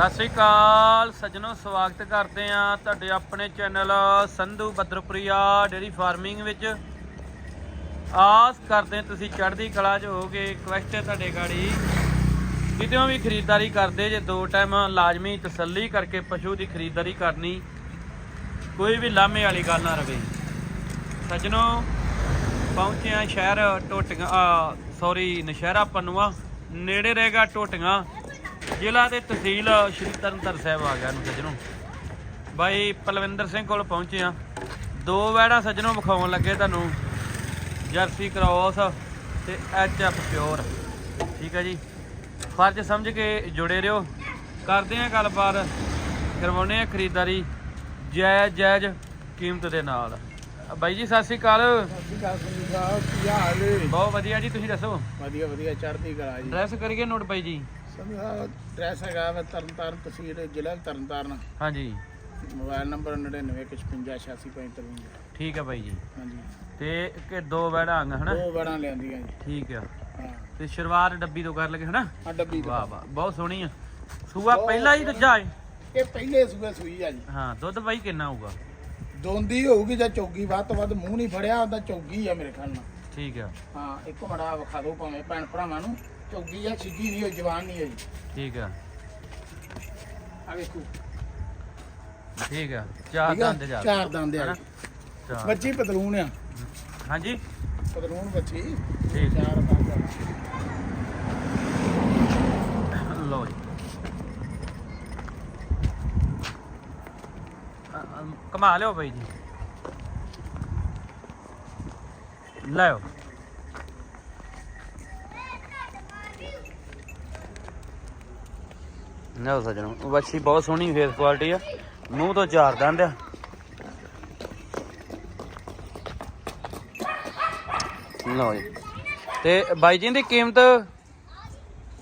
ਸਤਿ ਸ੍ਰੀ ਅਕਾਲ ਸੱਜਣੋ, ਸਵਾਗਤ ਕਰਦੇ ਆ ਤੁਹਾਡੇ ਆਪਣੇ channel Sandhu Badarpuria dairy farming ਵਿੱਚ। ਆਸ ਕਰਦੇ ਤੁਸੀਂ ਚੜ੍ਹਦੀ ਕਲਾ 'ਚ ਹੋਗੇ ਰਿਕਵੈਸਟ ਹੈ ਤੁਹਾਡੇ ਗਾੜੀ। ਕਿਤੇ ਵੀ ਖਰੀਦਦਾਰੀ ਕਰਦੇ, ਜੇ ਦੋ ਟਾਈਮ ਲਾਜ਼ਮੀ ਤਸੱਲੀ ਕਰਕੇ ਪਸ਼ੂ ਦੀ ਖਰੀਦਦਾਰੀ ਕਰਨੀ, ਕੋਈ ਵੀ ਲਾਮੇ ਵਾਲੀ ਗੱਲ ਨਾ ਰਵੇ। ਸੱਜਣੋ, ਪਹੁੰਚੇ ਆ ਸ਼ਹਿਰ ਟੋਟੀਆਂ ਸੌਰੀ ਨਸ਼ਹਿਰਾ ਪਨੂਆ, ਨੇੜੇ ਰਹੇਗਾ ਟੋਟੀਆਂ ਜ਼ਿਲ੍ਹਾ ਤੇ ਤਹਿਸੀਲ ਸ਼੍ਰੀ ਤਰਨਤਾਰਨ ਸਾਹਿਬ ਆ ਗਿਆ ਨੂੰ ਸੱਜਣੋ। ਬਾਈ ਪਲਵਿੰਦਰ ਸਿੰਘ ਕੋਲ ਪਹੁੰਚੇ ਆ ਦੋ ਵੈੜਾ ਸੱਜਣੋ ਵਿਖਾਉਣ ਲੱਗੇ ਤੁਹਾਨੂੰ। ਜਰਸੀ ਕ੍ਰੋਸ ਤੇ ਐਚ ਐਫ ਪਿਓਰ। ਠੀਕ ਹੈ ਜੀ। ਫਰਜ਼ ਸਮਝ ਕੇ ਜੁੜੇ ਰਹੋ। ਕਰਦੇ ਆ ਗੱਲਬਾਤ। ਕਰਵਾਉਣੇ ਆ ਖਰੀਦਦਾਰੀ। ਜਾਇਜ਼ ਜਾਇਜ਼ ਕੀਮਤ ਦੇ ਨਾਲ। ਬਾਈ ਜੀ ਸਤਿ ਸ੍ਰੀ ਅਕਾਲ। ਸਤਿ ਸ਼੍ਰੀ ਅਕਾਲ ਸੰਜੀਤ ਸਾਹਿਬ ਕੀ ਹਾਲ ਏ ਬਹੁਤ ਵਧੀਆ ਜੀ ਤੁਸੀਂ ਦੱਸੋ? ਵਧੀਆ ਵਧੀਆ ਚੜ੍ਹਦੀ ਕਲਾ ਜੀ। ਡਰੈਸ ਕਰੀਏ ਨੋਟ ਬਾਈ ਜੀ। ਸਾਹਿਬ ਡਰੈਸ ਹੈਗਾ ਵਾ ਤਰਨਤਾਰਨ ਤਹਿਸੀਲ ਜ਼ਿਲ੍ਹਾ ਤਰਨਤਾਰਨ। ਹਾਂਜੀ। ਮੋਬਾਈਲ ਨੰਬਰ 9915866553 ਠੀਕ ਹੈ ਬਾਈ ਜੀ। ਹਾਂਜੀ। ਤੇ ਕਿ ਦੋ ਵੈੜਾ ਆਂਗਾ ਹਨਾ? ਦੋ ਬੜਾਂ ਲਿਆਂਦੀਆਂ ਜੀ। ਠੀਕ ਆ। ਹਾਂ। ਤੇ ਸ਼ੁਰੂਆਤ ਡੱਬੀ ਤੋਂ ਕਰ ਲਗੇ ਹਨਾ? ਆ ਡੱਬੀ ਤੋਂ। ਵਾਹ ਵਾਹ। ਬਹੁਤ ਸੋਹਣੀ ਆ। ਸੂਆ ਪਹਿਲਾ ਹੀ ਦੂਜਾ ਹੈ ਇਹ ਪਹਿਲੇ ਸੂਏ ਸੂਈ ਆ ਜੀ। ਹਾਂ ਦੁੱਧ ਬਾਈ ਕਿੰਨਾ ਹੋਊਗਾ? ਦੋਂਦੀ ਹੋਊਗੀ ਜਾਂ ਚੌਗੀ ਵੱਧ ਤੋਂ ਵੱਧ ਮੂੰਹ ਨਹੀਂ ਫੜਿਆ ਉਹਦਾ ਚੌਗੀ ਆ ਮੇਰੇ ਖਿਆਲ ਨਾਲ। ਠੀਕ ਆ। ਹਾਂ ਇੱਕ ਮੜਾ ਵਿਖਾ ਦਿਓ ਭਾਵੇਂ ਭੈਣ ਭਰਾਵਾਂ ਨੂੰ। ਚੌਗੀ ਆ ਸਿੱਧੀ ਨਹੀਂ ਹੋਈ ਜਵਾਨ ਨਹੀਂ ਹੋਈ ਠੀਕ ਆ। ਆ ਵੇਖੋ। ਠੀਕ ਆ ਚਾਰ ਠੀਕ ਆ? ਦੰਦ ਜਾ ਚਾਰ ਦੰਦ ਆ? ਜੀ। ਬੱਚੀ ਪਤਲੂਨ ਆ। ਹਾਂਜੀ? ਪਤਲੂਨ ਬੱਚੀ। ਠੀਕ। ਚਾਰ ਦੰਦ ਆ। ਲਓ ਜੀ। ਅ- ਅ- ਕਮਾ ਲਿਓ ਬਾਈ ਜੀ। ਲਿਓ ਨਾ ਸਜਣੋ ਵੱਛੀ ਬਹੁਤ ਸੋਹਣੀ ਫੇਸ ਕੁਆਲਿਟੀ ਆ। ਮੂੰਹ ਤੋਂ ਚਾਰ ਦੰਦ ਆ। ਲਓ ਜੀ। ਤੇ ਬਾਈ ਜੀ ਦੀ ਕੀਮਤ?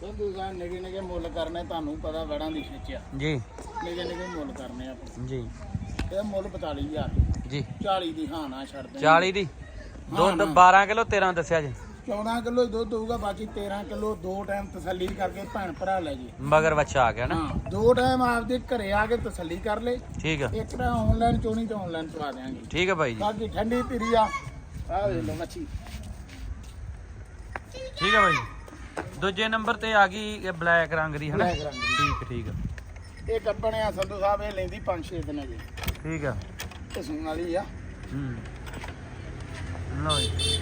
ਸੰਧੂ ਸਾਹਿਬ ਨਿਗੇ ਨਿਗੇ ਮੁੱਲ ਕਰਨੇ ਤੁਹਾਨੂੰ ਪਤਾ ਵੜਾਂ ਦੀ ਖਿੱਚਿਆ ਜੀ। ਨਿਗੇ ਨਿਗੇ ਮੁੱਲ ਕਰਨੇ ਆ ਜੀ। ਇਹਦਾ ਮੁੱਲ 45000 ਜੀ। 40 ਦੀ ਹਾਂ ਨਾ ਛੱਡ ਦੇ 40 ਦੀ। ਦੁੱਧ ਨਾ। 12 ਕਿਲੋ 13 ਦੱਸਿਆ ਜੀ। 14 ਕਿਲੋ ਦੁੱਧ ਹੋਊਗਾ ਬਾਕੀ 13 ਕਿਲੋ ਦੋ ਟਾਈਮ ਤਸੱਲੀ ਕਰਕੇ ਭੈਣ ਭਰਾ ਲੈ ਜੀ। ਮਗਰ ਬੱਚਾ ਆ ਗਿਆ ਨਾ? ਹਾਂ ਦੋ ਟਾਈਮ ਆਪਦੇ ਘਰੇ ਆ ਕੇ ਤਸੱਲੀ ਕਰ ਲੈ। ਠੀਕ ਆ। ਇੱਕ ਤਾਂ ਆਨਲਾਈਨ ਚੋਣੀ ਤੇ ਆਨਲਾਈਨ ਚਵਾ ਦਿਆਂਗੇ। ਠੀਕ ਆ ਬਾਈ ਜੀ। ਬਾਕੀ ਠੰਡੀ ਧੀਰੀ ਆ। ਆ ਵੇ ਲੋ ਮੱਛੀ। ਠੀਕ ਆ ਬਾਈ ਦੂਜੇ ਨੰਬਰ ਤੇ ਆ ਗਈ ਇਹ ਬਲੈਕ ਰੰਗ ਦੀ ਹਨਾ? ਰੰਗ ਦੀ। ਠੀਕ ਠੀਕ ਇਹ ਕੱਪਣੇ ਆ ਸੰਧੂ ਸਾਹਿਬ ਇਹ ਲੈਂਦੀ 5-6 ਦਿਨ ਜੀ ਠੀਕ ਆ। ਇਹ ਸੂਣ ਵਾਲੀ ਆ। ਹੂੰ। ਲਓ ਜੀ।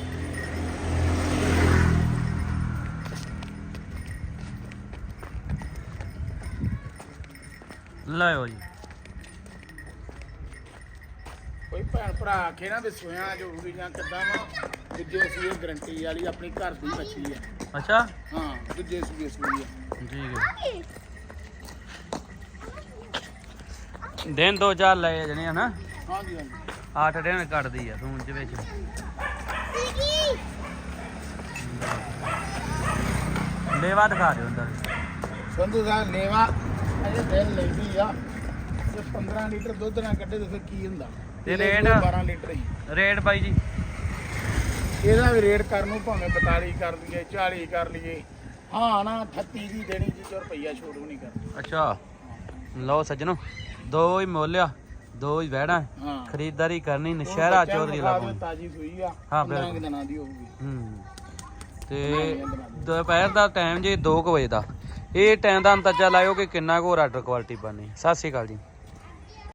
ਲਓ ਜੀ। ਕੋਈ ਭੈਣ ਭਰਾ ਆਖੇ ਨਾ ਵੀ ਸੋਇਆ ਜੋ ਹੋਊਗੀ ਜਾਂ ਕਿੱਦਾਂ ਵਾ ਦੂਜੇ ਸੂਏ ਗਰੰਟੀ ਵਾਲੀ ਆਪਣੀ ਘਰ ਦੀ ਮੱਛੀ ਆ। ਅੱਛਾ? ਹਾਂ ਦੂਜੇ ਸੂਏ ਸੂਈ ਆ। ਠੀਕ ਹੈ। ਦਿਨ ਦੋ ਚਾਰ ਲਏ ਜਣੇ ਹਨਾ ਹਾਂਜੀ ਹਾਂਜੀ। ਅੱਠ ਦਿਨ ਕੱਢਦੀ ਆ ਸੂਣ ਚ ਵਿੱਚ। ਲੇਵਾ ਦਿਖਾ ਦਿਓ ਅੰਦਰ। ਸੰਧੂ ਸਾਹਿਬ ਲੇਵਾ ਅਜੇ ਦਿਨ ਲੈਂਦੀ ਆ। ਤੇ 15 ਲੀਟਰ ਦੁੱਧ ਨਾ ਕੱਢੇ ਤਾਂ ਫਿਰ ਕੀ ਹੁੰਦਾ? ਤੇ ਇਹਦੇ ਰੇਟ? ਕੋਲ 12 ਲੀਟਰ ਹੀ। ਰੇਟ ਬਾਈ ਜੀ। ਇਹਦਾ ਵੀ ਰੇਟ ਕਰਨ ਨੂੰ ਭਾਵੇਂ 42 ਕਰ ਲਈਏ 40 ਕਰ ਲਈਏ। ਹਾਂ ਨਾ 38 ਦੀ ਦੇਣੀ ਜੀ ਜੋ ਰੁਪਈਆ ਛੋੜ ਵੀ ਨਹੀਂ ਕਰਦੀ ਅੱਛਾ। ਲਓ ਸੱਜਣੋ ਦੋ ਹੀ ਮੁੱਲ ਆ ਦੋ ਹੀ ਵਹਿਣਾ ਹਾਂ। ਖਰੀਦਦਾਰੀ ਕਰਨੀ ਨਸ਼ਹਿਰਾ ਚੌਧਰੀ ਖਾ ਲਾਗੂ। ਦਿਓ, ਤਾਜ਼ੀ ਸੂਈ ਆ। ਹਾਂ, 15 ਬਿਲਕੁਲ। ਕੁ ਦਿਨਾਂ ਦੀ ਹੋਊਗੀ? ਹੂੰ। ਤੇ ਦੁਪਹਿਰ ਦਾ ਟਾਈਮ ਜੇ 2 ਵਜੇ ਦਾ। ਇਹ ਟਾਈਮ ਦਾ ਅੰਦਾਜ਼ਾ ਲਾਇਓ ਕਿ ਕਿੰਨਾ ਕੁ ਹੋਰ ਆਰਡਰ ਕੁਆਲਿਟੀ ਬਣਨੀ ਸਤਿ ਸ਼੍ਰੀ ਅਕਾਲ ਜੀ।